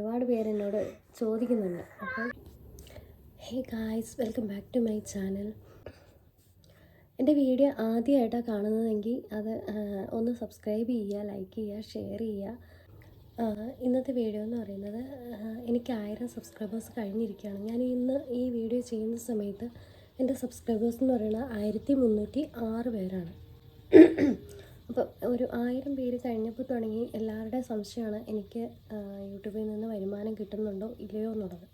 ഒരുപാട് പേര് എന്നോട് ചോദിക്കുന്നുണ്ട്. അപ്പോൾ hey guys welcome back to my channel. എന്റെ വീഡിയോ ആദ്യമായിട്ടാണ് കാണുന്നതെങ്കിൽ അത് ഒന്ന് സബ്സ്ക്രൈബ് ചെയ്യുക ലൈക്ക് ചെയ്യുക ഷെയർ ചെയ്യുക. ഇന്നത്തെ വീഡിയോ എന്ന് പറയുന്നത് എനിക്ക് ആയിരം സബ്സ്ക്രൈബേഴ്സ് കഴിഞ്ഞിരിക്കുകയാണ്. ഞാൻ ഇന്ന് ഈ വീഡിയോ ചെയ്യുന്ന സമയത്ത് എന്റെ സബ്സ്ക്രൈബേഴ്സ് എന്ന് പറയുന്നത് ആയിരത്തി മുന്നൂറ്റി ആറ് പേരാണ്. അപ്പോൾ ഒരു ആയിരം പേര് കഴിഞ്ഞപ്പോൾ തുടങ്ങി എല്ലാവരുടെയും സംശയമാണ് എനിക്ക് യൂട്യൂബിൽ നിന്ന് വരുമാനം കിട്ടുന്നുണ്ടോ ഇല്ലയോ എന്നുള്ളത്.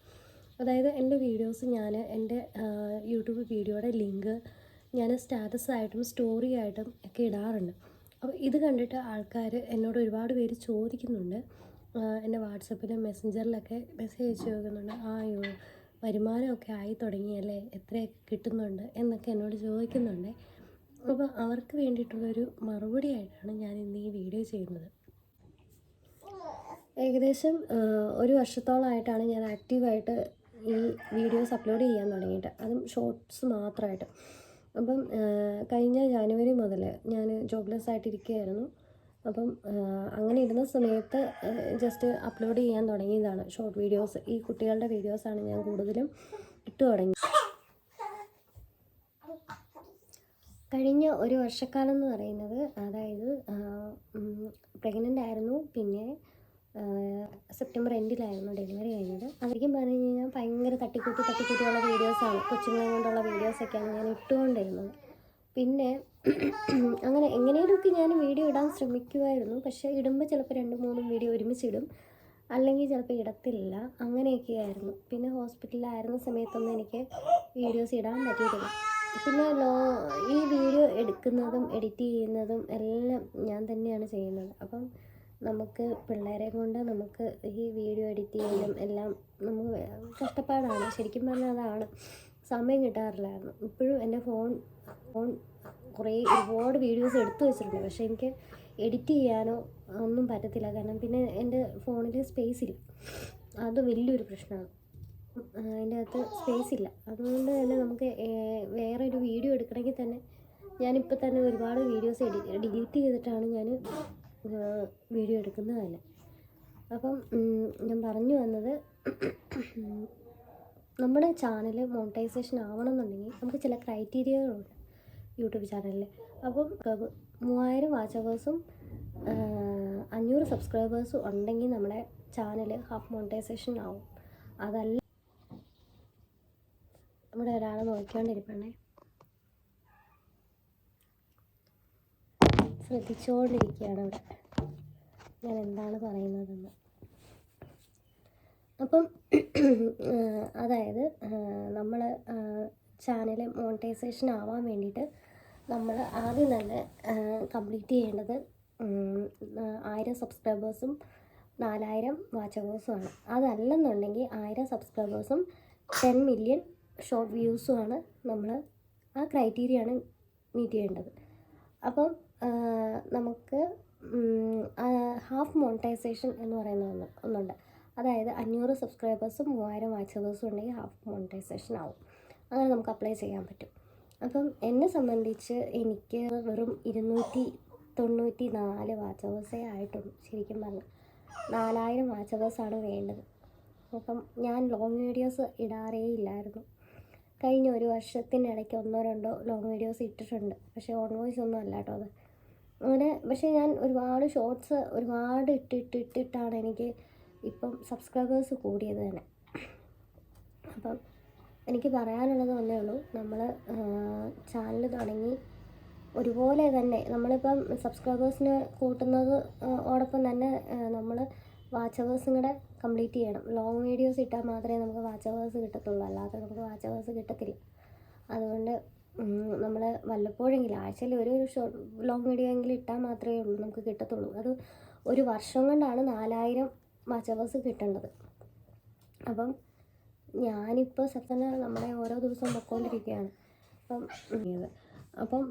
അതായത് എന്റെ വീഡിയോസ് ഞാൻ എന്റെ യൂട്യൂബ് വീഡിയോയുടെ ലിങ്ക് ഞാൻ സ്റ്റാറ്റസ് ആയിട്ടും സ്റ്റോറി ആയിട്ടും ഒക്കെ ഇടാറുണ്ട്. അപ്പോൾ ഇത് കണ്ടിട്ട് ആൾക്കാർ എന്നോട് ഒരുപാട് പേര് ചോദിക്കുന്നുണ്ട്. എന്റെ വാട്സപ്പിലും മെസ്സഞ്ചറിലൊക്കെ മെസ്സേജ് അയച്ചു ചോദിക്കുന്നുണ്ട് ആ വരുമാനമൊക്കെ ആയി തുടങ്ങിയല്ലേ? എത്രയൊക്കെ കിട്ടുന്നുണ്ട്? എന്നൊക്കെ എന്നോട് ചോദിക്കുന്നുണ്ട്. അപ്പോൾ അവർക്ക് വേണ്ടിയിട്ടുള്ളൊരു മറുപടി ആയിട്ടാണ് ഞാൻ ഇന്ന് ഈ വീഡിയോ ചെയ്യുന്നത്. ഏകദേശം ഒരു വർഷത്തോളമായിട്ടാണ് ഞാൻ ആക്റ്റീവായിട്ട് ഈ വീഡിയോസ് അപ്ലോഡ് ചെയ്യാൻ തുടങ്ങിയിട്ട്. അതും ഷോർട്സ് മാത്രമായിട്ട്. അപ്പം കഴിഞ്ഞ ജാനുവരി മുതൽ ഞാൻ ജോബ്ലെസ് ആയിട്ടിരിക്കുകയായിരുന്നു. അപ്പം അങ്ങനെ ഇരുന്ന സമയത്ത് ജസ്റ്റ് അപ്ലോഡ് ചെയ്യാൻ തുടങ്ങിയതാണ് ഷോർട്ട് വീഡിയോസ്. ഈ കുട്ടികളുടെ വീഡിയോസാണ് ഞാൻ കൂടുതലും ഇട്ട് തുടങ്ങി കഴിഞ്ഞ ഒരു വർഷക്കാലം എന്ന് പറയുന്നത് അതായത് പ്രഗ്നന്റ് ആയിരുന്നു. പിന്നെ സെപ്റ്റംബർ എൻഡിലായിരുന്നു ഡെലിവറി കഴിഞ്ഞത്. അതൊരിക്കും പറഞ്ഞു കഴിഞ്ഞാൽ ഭയങ്കര തട്ടിക്കൂട്ടി തട്ടിക്കൂട്ടിയുള്ള വീഡിയോസാണ് കൊച്ചുങ്ങളെ കൊണ്ടുള്ള വീഡിയോസൊക്കെയാണ് ഞാൻ ഇട്ടുകൊണ്ടിരുന്നത്. പിന്നെ അങ്ങനെ എങ്ങനെയൊക്കെ ഞാൻ വീഡിയോ ഇടാൻ ശ്രമിക്കുമായിരുന്നു. പക്ഷേ ഇടുമ്പോൾ ചിലപ്പോൾ രണ്ട് മൂന്നും വീഡിയോ ഒരുമിച്ചിടും അല്ലെങ്കിൽ ചിലപ്പോൾ ഇടത്തില്ല. അങ്ങനെയൊക്കെയായിരുന്നു. പിന്നെ ഹോസ്പിറ്റലിലായിരുന്ന സമയത്തൊന്നും എനിക്ക് വീഡിയോസ് ഇടാൻ പറ്റിയിട്ടില്ല. പിന്നെ ലോ ഈ വീഡിയോ എടുക്കുന്നതും എഡിറ്റ് ചെയ്യുന്നതും എല്ലാം ഞാൻ തന്നെയാണ് ചെയ്യുന്നത്. അപ്പം നമുക്ക് പിള്ളേരെ കൊണ്ട് നമുക്ക് ഈ വീഡിയോ എഡിറ്റ് ചെയ്യാനും എല്ലാം നമുക്ക് കഷ്ടപ്പാടാണ്. ശരിക്കും പറഞ്ഞാൽ അതാണ്. സമയം കിട്ടാറില്ലായിരുന്നു. ഇപ്പോഴും എന്റെ ഫോൺ ഫോൺ കുറേ ഒരുപാട് വീഡിയോസ് എടുത്തു വെച്ചിട്ടുണ്ട്. പക്ഷേ എനിക്ക് എഡിറ്റ് ചെയ്യാനോ ഒന്നും പറ്റത്തില്ല. കാരണം പിന്നെ എന്റെ ഫോണിൽ സ്പേസ് ഇല്ല. അത് വലിയൊരു പ്രശ്നമാണ്. അതിന്റെ അകത്ത് സ്പേസ് ഇല്ല. അതുകൊണ്ട് തന്നെ നമുക്ക് വേറെ ഒരു വീഡിയോ എടുക്കണമെങ്കിൽ തന്നെ ഞാനിപ്പോൾ തന്നെ ഒരുപാട് വീഡിയോസ് എഡി ഡിലീറ്റ് ചെയ്തിട്ടാണ് ഞാൻ വീഡിയോ എടുക്കുന്നത് തന്നെ. അപ്പം ഞാൻ പറഞ്ഞു വന്നത് നമ്മുടെ ചാനൽ മോണിറ്റൈസേഷൻ ആവണമെന്നുണ്ടെങ്കിൽ നമുക്ക് ചില ക്രൈറ്റീരിയകളുണ്ട് യൂട്യൂബ് ചാനലിൽ അപ്പം മൂവായിരം വാച്ചവേഴ്സും അഞ്ഞൂറ് സബ്സ്ക്രൈബേഴ്സും ഉണ്ടെങ്കിൽ നമ്മുടെ ചാനൽ ഹാഫ് മോണിറ്റൈസേഷൻ ആവും. അതല്ല ഒരാൾ നോക്കിക്കൊണ്ടിരിപ്പണേ ശ്രദ്ധിച്ചുകൊണ്ടിരിക്കുകയാണ് ഇവിടെ. ഞാൻ എന്താണ് പറയുന്നതെന്ന്. അപ്പം അതായത് നമ്മൾ ചാനൽ മോണിറ്റൈസേഷൻ ആവാൻ വേണ്ടിയിട്ട് നമ്മൾ ആദ്യം തന്നെ കംപ്ലീറ്റ് ചെയ്യേണ്ടത് ആയിരം സബ്സ്ക്രൈബേഴ്സും നാലായിരം വാച്ച് ആണ്. അതല്ലെന്നുണ്ടെങ്കിൽ ആയിരം സബ്സ്ക്രൈബേഴ്സും ടെൻ മില്യൺ ഷോർട്ട് വ്യൂസുമാണ് നമ്മൾ ആ ക്രൈറ്റീരിയയാണ് മീറ്റ് ചെയ്യേണ്ടത്. അപ്പം നമുക്ക് ഹാഫ് മോണിറ്റൈസേഷൻ എന്ന് പറയുന്ന ഒന്ന് ഒന്നുണ്ട്. അതായത് അഞ്ഞൂറ് സബ്സ്ക്രൈബേഴ്സും മൂവായിരം വാച്ചേഴ്സും ഉണ്ടെങ്കിൽ ഹാഫ് മോണിറ്റൈസേഷൻ ആവും. അങ്ങനെ നമുക്ക് അപ്ലൈ ചെയ്യാൻ പറ്റും. അപ്പം എന്നെ സംബന്ധിച്ച് എനിക്ക് വെറും ഇരുന്നൂറ്റി തൊണ്ണൂറ്റി നാല് വാച്ചേഴ്സേ ആയിട്ടുള്ളൂ. ശരിക്കും പറഞ്ഞാൽ നാലായിരം വാച്ചേഴ്സാണ് വേണ്ടത്. അപ്പം ഞാൻ ലോങ് വീഡിയോസ് ഇടാറേ ഇല്ലായിരുന്നു. കഴിഞ്ഞ ഒരു വർഷത്തിനിടയ്ക്ക് ഒന്നോ രണ്ടോ ലോങ് വീഡിയോസ് ഇട്ടിട്ടുണ്ട്. പക്ഷേ ഓൺ വോയിസ് ഒന്നും അല്ല കേട്ടോ അത്. അങ്ങനെ പക്ഷേ ഞാൻ ഒരുപാട് ഷോർട്സ് ഒരുപാട് ഇട്ടിട്ട് ഇട്ടിട്ടാണ് എനിക്ക് ഇപ്പം സബ്സ്ക്രൈബേഴ്സ് കൂടിയത് തന്നെ. അപ്പം എനിക്ക് പറയാനുള്ളത് ഒന്നേ ഉള്ളൂ. നമ്മൾ ചാനൽ തുടങ്ങി ഒരുപോലെ തന്നെ നമ്മളിപ്പം സബ്സ്ക്രൈബേഴ്സിന് കൂട്ടുന്നത് ഓടൊപ്പം തന്നെ നമ്മൾ വാച്ച് അവേഴ്സും കൂടെ കംപ്ലീറ്റ് ചെയ്യണം. ലോങ് വീഡിയോസ് ഇട്ടാൽ മാത്രമേ നമുക്ക് വാച്ച് അവേഴ്സ് കിട്ടത്തുള്ളൂ. അല്ലാതെ നമുക്ക് വാച്ച് അവേഴ്സ് കിട്ടത്തില്ല. അതുകൊണ്ട് നമ്മൾ വല്ലപ്പോഴെങ്കിലും ആഴ്ചയിൽ ഒരു ഷോർട്ട് ലോങ് വീഡിയോ എങ്കിലും ഇട്ടാൽ മാത്രമേ ഉള്ളൂ നമുക്ക് കിട്ടത്തുള്ളൂ. അത് ഒരു വർഷം കൊണ്ടാണ് നാലായിരം വാച്ച് അവേഴ്സ് കിട്ടേണ്ടത്. അപ്പം ഞാനിപ്പോൾ സത്യം നമ്മളെ ഓരോ ദിവസവും പൊക്കോണ്ടിരിക്കുകയാണ്. അപ്പം അപ്പം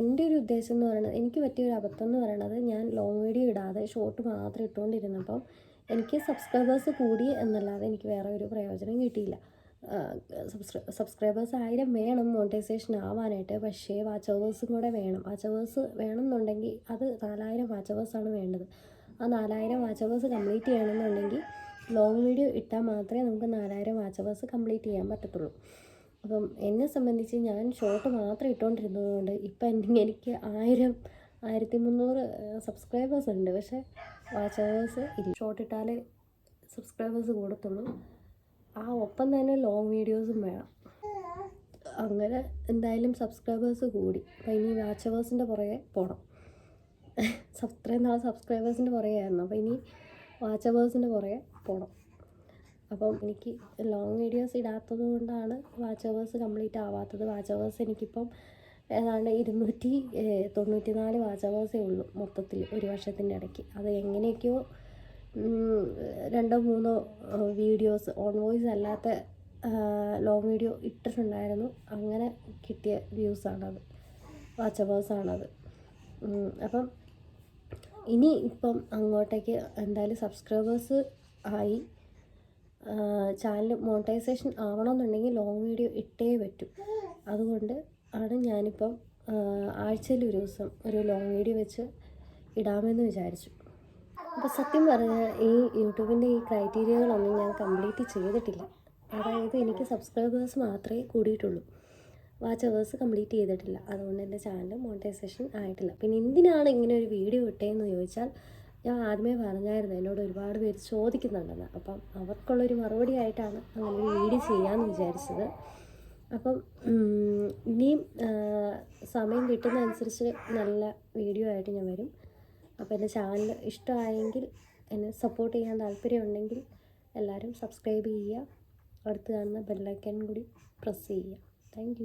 എന്റെ ഒരു ഉദ്ദേശം എന്ന് പറയുന്നത് എനിക്ക് പറ്റിയ ഒരു അബദ്ധം എന്ന് പറയുന്നത് ഞാൻ ലോങ് വീഡിയോ ഇടാതെ ഷോർട്ട് മാത്രം ഇട്ടുകൊണ്ടിരുന്നപ്പം എനിക്ക് സബ്സ്ക്രൈബേഴ്സ് കൂടി എന്നല്ലാതെ എനിക്ക് വേറെ ഒരു പ്രയോജനം കിട്ടിയില്ല. സബ്സ്ക്രൈബേഴ്സ് ആയിരം വേണം മോണിറ്റൈസേഷൻ ആവാനായിട്ട് പക്ഷേ വാച്ചവേഴ്സും കൂടെ വേണം. വാച്ചവേഴ്സ് വേണം എന്നുണ്ടെങ്കിൽ അത് നാലായിരം വാച്ചവേഴ്സാണ് വേണ്ടത്. ആ നാലായിരം വാച്ചവേഴ്സ് കംപ്ലീറ്റ് ചെയ്യണമെന്നുണ്ടെങ്കിൽ ലോങ് വീഡിയോ ഇട്ടാൽ മാത്രമേ നമുക്ക് നാലായിരം വാച്ചവേഴ്സ് കംപ്ലീറ്റ് ചെയ്യാൻ പറ്റത്തുള്ളൂ. അപ്പം എന്നെ സംബന്ധിച്ച് ഞാൻ ഷോർട്ട് മാത്രം ഇട്ടുകൊണ്ടിരുന്നത് കൊണ്ട് ഇപ്പം എനിക്ക് ആയിരം ആയിരത്തി മുന്നൂറ് സബ്സ്ക്രൈബേഴ്സ് ഉണ്ട്. പക്ഷേ വാച്ചേഴ്സ് ഇല്ല. ഷോർട്ട് ഇട്ടാലേ സബ്സ്ക്രൈബേഴ്സ് കൂടത്തുള്ളൂ. ആ ഒപ്പം തന്നെ ലോങ് വീഡിയോസും വേണം. അങ്ങനെ എന്തായാലും സബ്സ്ക്രൈബേഴ്സ് കൂടി. അപ്പം ഇനി വാച്ചേഴ്സിന്റെ പുറകെ പോകണം അത്രയും നാൾ സബ്സ്ക്രൈബേഴ്സിന്റെ പുറകെയായിരുന്നു അപ്പോൾ ഇനി വാച്ചേഴ്സിന്റെ പുറകെ പോകണം അപ്പം എനിക്ക് ലോങ് വീഡിയോസ് ഇടാത്തത് കൊണ്ടാണ് വാച്ച് അവേഴ്സ് കംപ്ലീറ്റ് ആവാത്തത്. വാച്ച് അവേഴ്സ് എനിക്കിപ്പം ഏതാണ്ട് ഇരുന്നൂറ്റി തൊണ്ണൂറ്റി നാല് വാച്ച് അവേഴ്സേ ഉള്ളൂ മൊത്തത്തിൽ ഒരു വർഷത്തിന്റെ ഇടയ്ക്ക്. അത് എങ്ങനെയൊക്കെയോ രണ്ടോ മൂന്നോ വീഡിയോസ് ഓൺ വോയിസ് അല്ലാത്ത ലോങ് വീഡിയോ ഇട്ടിട്ടുണ്ടായിരുന്നു. അങ്ങനെ കിട്ടിയ വ്യൂസാണത് വാച്ച് അവേഴ്സാണത് അപ്പം ഇനി ഇപ്പം അങ്ങോട്ടേക്ക് എന്തായാലും സബ്സ്ക്രൈബേഴ്സ് ആയി. ചാനൽ മോണിറ്റൈസേഷൻ ആവണമെന്നുണ്ടെങ്കിൽ ലോങ് വീഡിയോ ഇട്ടേ പറ്റൂ. അതുകൊണ്ട് ആണ് ഞാനിപ്പം ആഴ്ചയിൽ ഒരു ദിവസം ഒരു ലോങ് വീഡിയോ വെച്ച് ഇടാമെന്ന് വിചാരിച്ചു. അപ്പോൾ സത്യം പറഞ്ഞാൽ ഈ യൂട്യൂബിന്റെ ഈ ക്രൈറ്റീരിയകളൊന്നും ഞാൻ കംപ്ലീറ്റ് ചെയ്തിട്ടില്ല. അതായത് എനിക്ക് സബ്സ്ക്രൈബേഴ്സ് മാത്രമേ കൂടിയിട്ടുള്ളൂ. വാച്ച് അവേഴ്സ് കംപ്ലീറ്റ് ചെയ്തിട്ടില്ല. അതുകൊണ്ട് എന്റെ ചാനൽ മോണിറ്റൈസേഷൻ ആയിട്ടില്ല. പിന്നെ എന്തിനാണ് ഇങ്ങനെ ഒരു വീഡിയോ ഇട്ടേന്ന് ചോദിച്ചാൽ ഞാൻ ആദ്യമേ പറഞ്ഞായിരുന്നു എന്നോട് ഒരുപാട് പേര് ചോദിക്കുന്നുണ്ടെന്ന്. അപ്പം അവർക്കുള്ളൊരു മറുപടി ആയിട്ടാണ് അങ്ങനെ ഒരു വീഡിയോ ചെയ്യാമെന്ന് വിചാരിച്ചത്. അപ്പം ഇനിയും സമയം കിട്ടുന്നതനുസരിച്ച് നല്ല വീഡിയോ ആയിട്ട് ഞാൻ വരും. അപ്പോൾ എന്റെ ചാനൽ ഇഷ്ടമായെങ്കിൽ എന്നെ സപ്പോർട്ട് ചെയ്യാൻ താല്പര്യമുണ്ടെങ്കിൽ എല്ലാവരും സബ്സ്ക്രൈബ് ചെയ്യുക. അടുത്ത് കാണുന്ന ബെല്ലൈക്കൻ കൂടി പ്രസ് ചെയ്യുക. താങ്ക്